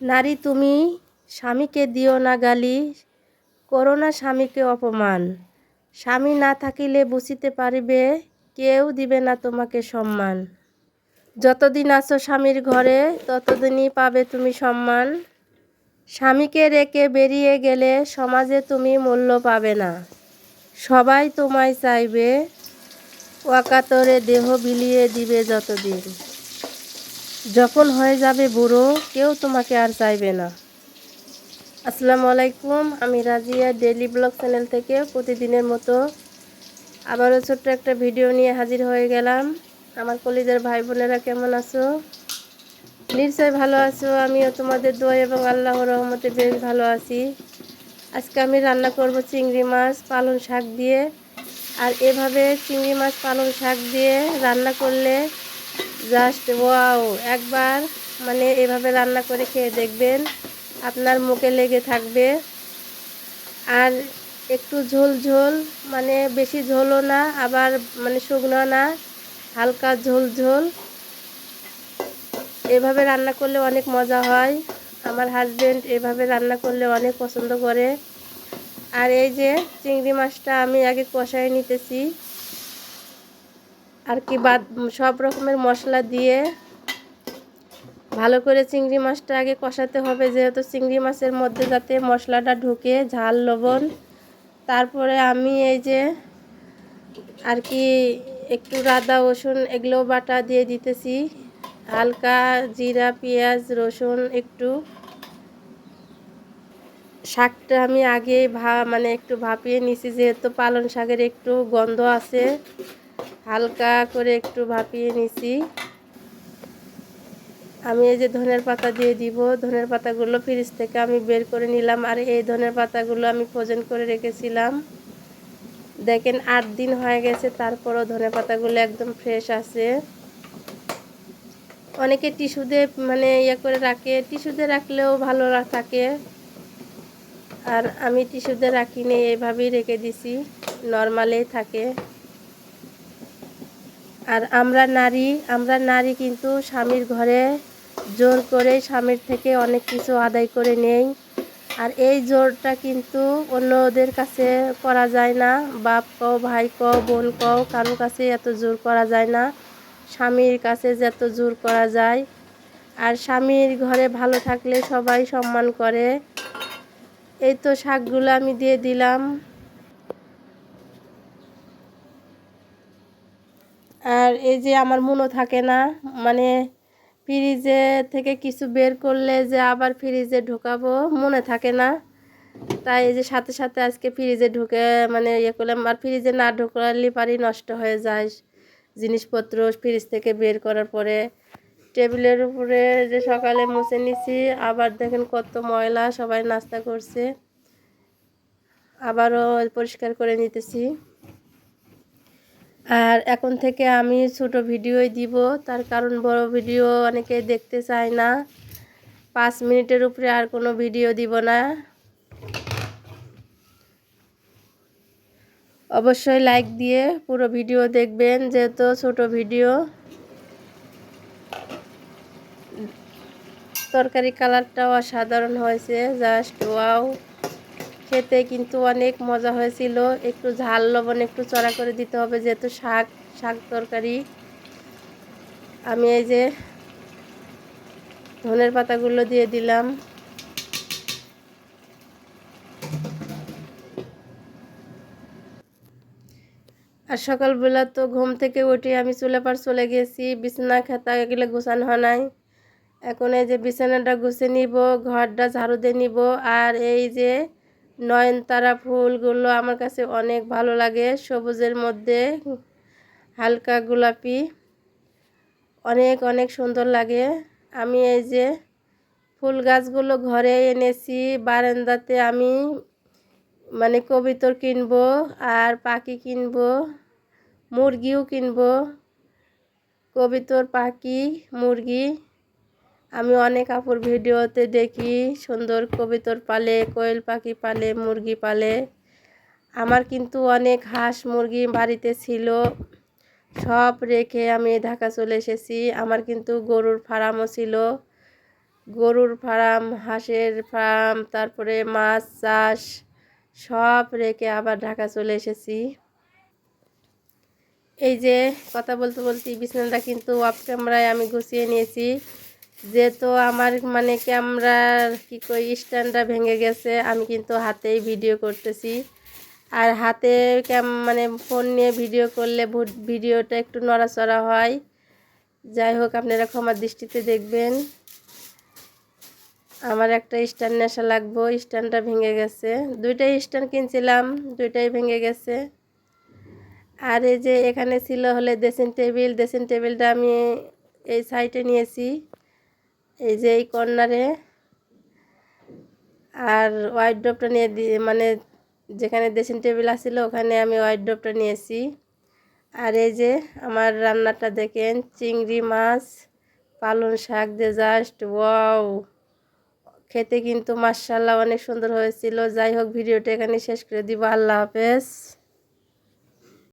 নারী তুমি স্বামীকে দিও না গালি, করো না স্বামীকে অপমান। স্বামী না থাকিলে বুঝিতে পারিবে, কেউ দিবে না তোমাকে সম্মান। যতদিন আছো স্বামীর ঘরে, ততদিনই পাবে তুমি সম্মান। স্বামীকে রেখে বেরিয়ে গেলে সমাজে তুমি মূল্য পাবে না। সবাই তোমায় চাইবে, ওয়াকাতরে দেহ বিলিয়ে দিবে যতদিন। যখন হয়ে যাবে বুড়ো, কেউ তোমাকে আর চাইবে না। আসসালামু আলাইকুম, আমি রাজিয়া ডেলি ব্লগ চ্যানেল থেকে প্রতিদিনের মতো আবারও ছোট্ট একটা ভিডিও নিয়ে হাজির হয়ে গেলাম। আমার কলিদের ভাই বোনেরা কেমন আছো? নিশ্চয় ভালো আছো। আমিও তোমাদের দোয়া এবং আল্লাহর রহমতে বেশ ভালো আছি। আজকে আমি রান্না করব চিংড়ি মাছ, পালং শাক দিয়ে। আর এভাবে চিংড়ি মাছ, পালং শাক দিয়ে রান্না করলে জাস্ট ওয়াও একবার মানে এভাবে রান্না করে খেয়ে দেখবেন, আপনার মুখে লেগে থাকবে। আর একটু ঝোল ঝোল মানে বেশি ঝোলও না, আবার মানে শুকনো না, হালকা ঝোল ঝোল। এভাবে রান্না করলে অনেক মজা হয়। আমার হাজব্যান্ড এভাবে রান্না করলে অনেক পছন্দ করে। আর এই যে চিংড়ি মাছটা আমি আগে কষাই নিতেছি। আর কি বাদ, সব রকমের মশলা দিয়ে ভালো করে চিংড়ি মাছটা আগে কষাতে হবে, যেহেতু চিংড়ি মাছের মধ্যে যাতে মশলাটা ঢুকে, ঝাল, লবণ। তারপরে আমি এই যে আর কি একটু রাদা রসুন এগুলো বাটা দিয়ে দিতেছি। হালকা জিরা, পেঁয়াজ, রসুন একটু। শাকটা আমি আগে ভা মানে একটু ভাপিয়ে নিছি, যেহেতু পালন শাকের একটু গন্ধ আছে। হালকা করে একটু ভাপিয়ে নিছি। আমি এই যে ধনের পাতা দিয়ে দিব, ধনের পাতাগুলো ফ্রিজ থেকে আমি বের করে নিলাম আর এই ধনের পাতাগুলো আমি ফ্রোজেন করে রেখেছিলাম। দেখেন আট দিন হয়ে গেছে, তারপরও ধনে পাতাগুলো একদম ফ্রেশ আছে। অনেকে টিস্যুতে মানে ইয়ে করে রাখে টিস্যুতে রাখলেও ভালো থাকে। আর আমি টিস্যুতে রাখিনি এইভাবেই রেখে দিছি নর্মালেই থাকে। আর আমরা নারী আমরা নারী কিন্তু স্বামীর ঘরে জোর করে স্বামীর থেকে অনেক কিছু আদায় করে নেই। আর এই জোরটা কিন্তু অন্যদের কাছে করা যায় না। বাপ কও, ভাই কও, বোন কও কারোর কাছে এত জোর করা যায় না। স্বামীর কাছে যত জোর করা যায়। আর স্বামীর ঘরে ভালো থাকলে সবাই সম্মান করে। এই তো শাকগুলো আমি দিয়ে দিলাম। আর এই যে আমার মনও থাকে না মানে ফ্রিজে থেকে কিছু বের করলে যে আবার ফ্রিজে ঢোকাবো মনে থাকে না। তাই এই যে সাথে সাথে আজকে ফ্রিজে ঢুকে মানে ইয়ে করলাম, আর ফ্রিজে না ঢোকালে পারি নষ্ট হয়ে যায়। জিনিসপত্র ফ্রিজ থেকে বের করার পরে টেবিলের উপরে যে সকালে মুছে নিছি, আবার দেখেন কত ময়লা, সবাই নাস্তা করছে। আবারও পরিষ্কার করে নিতেছি। আর এখন থেকে আমি ছোট ভিডিওই দিব। তার কারণ বড় ভিডিও অনেকে দেখতে চায় না। পাঁচ মিনিটের উপরে আর কোনো ভিডিও দিব না। অবশ্যই লাইক দিয়ে পুরো ভিডিও দেখবেন, যেহেতু ছোট ভিডিও। তরকারি কালারটাও অসাধারণ হয়েছে, জাস্ট ওয়াও। খেতে কিন্তু অনেক মজা হয়েছিল। একটু ঝাল, লবণ, একটু চড়া করে দিতে হবে যেহেতু শাক শাক তরকারি। আমি এই যে ধনের পাতাগুলো দিয়ে দিলাম। আর সকালবেলা তো ঘুম থেকে উঠে আমি চুলে পার চলে গেছি, বিছানা খেতা এগুলো গোছানো হয় নাই। এখন এই যে বিছানাটা গুছে নিব, ঘরটা ঝাড়ু দিয়ে নিব। আর এই যে নয়নতারা ফুলগুলো আমার কাছে অনেক ভালো লাগে। সবুজের মধ্যে হালকা গোলাপি। অনেক অনেক সুন্দর লাগে। আমি এই যে ফুল গাছগুলো ঘরে এনেছি, বারান্দাতে আমি মানে কবিতর কিনবো আর পাখি কিনবো, মুরগিও কিনবো। কবিতর, পাখি, মুরগি। আমি অনেক আপুর ভিডিওতে দেখি সুন্দর কবিতর পালে, কোয়েল পাখি পালে, মুরগি পালে। আমার কিন্তু অনেক হাঁস মুরগি বাড়িতে ছিল। সব রেখে আমি ঢাকা চলে এসেছি। আমার কিন্তু গরুর ফার্মও ছিল। গরুর ফার্ম, হাঁসের ফার্ম, তারপরে মাছ, চাষ, সব রেখে আবার ঢাকা চলে এসেছি। এই যে কথা বলতে বলতে বিছানাটা কিন্তু অফ ক্যামেরায় আমি গুছিয়ে নিয়েছি। যেহেতু আমার মানে ক্যামেরার কী কই, স্ট্যান্ডটা ভেঙে গেছে, আমি কিন্তু হাতেই ভিডিও করতেছি। আর হাতে ক্যাম মানে ফোন নিয়ে ভিডিও করলে ভিডিওটা একটু নড়াচড়া হয়। যাই হোক, আপনারা ক্ষমার দৃষ্টিতে দেখবেন। আমার একটা স্ট্যান্ড নেশা লাগবো, স্ট্যান্ডটা ভেঙে গেছে। দুইটাই স্ট্যান্ড কিনছিলাম, দুইটাই ভেঙে গেছে। আর এই যে এখানে ছিল হলে ড্রেসিং টেবিল ড্রেসিং টেবিলটা আমি এই সাইডে নিয়েছি। এই যে এই কর্নারে আর হোয়াইট ড্রপটা নিয়ে দিয়ে মানে যেখানে ড্রেসিং টেবিল আসছিল ওখানে আমি হোয়াইট ড্রপটা নিয়েছি। আর এই যে আমার রান্নাটা দেখেন, চিংড়ি মাছ, পালং শাক দিয়ে জাস্ট ওয়াও খেতে কিন্তু মার্শাল্লাহ অনেক সুন্দর হয়েছিল। যাই হোক, ভিডিওটা এখানে শেষ করে দিব। আল্লাহ হাফেজ।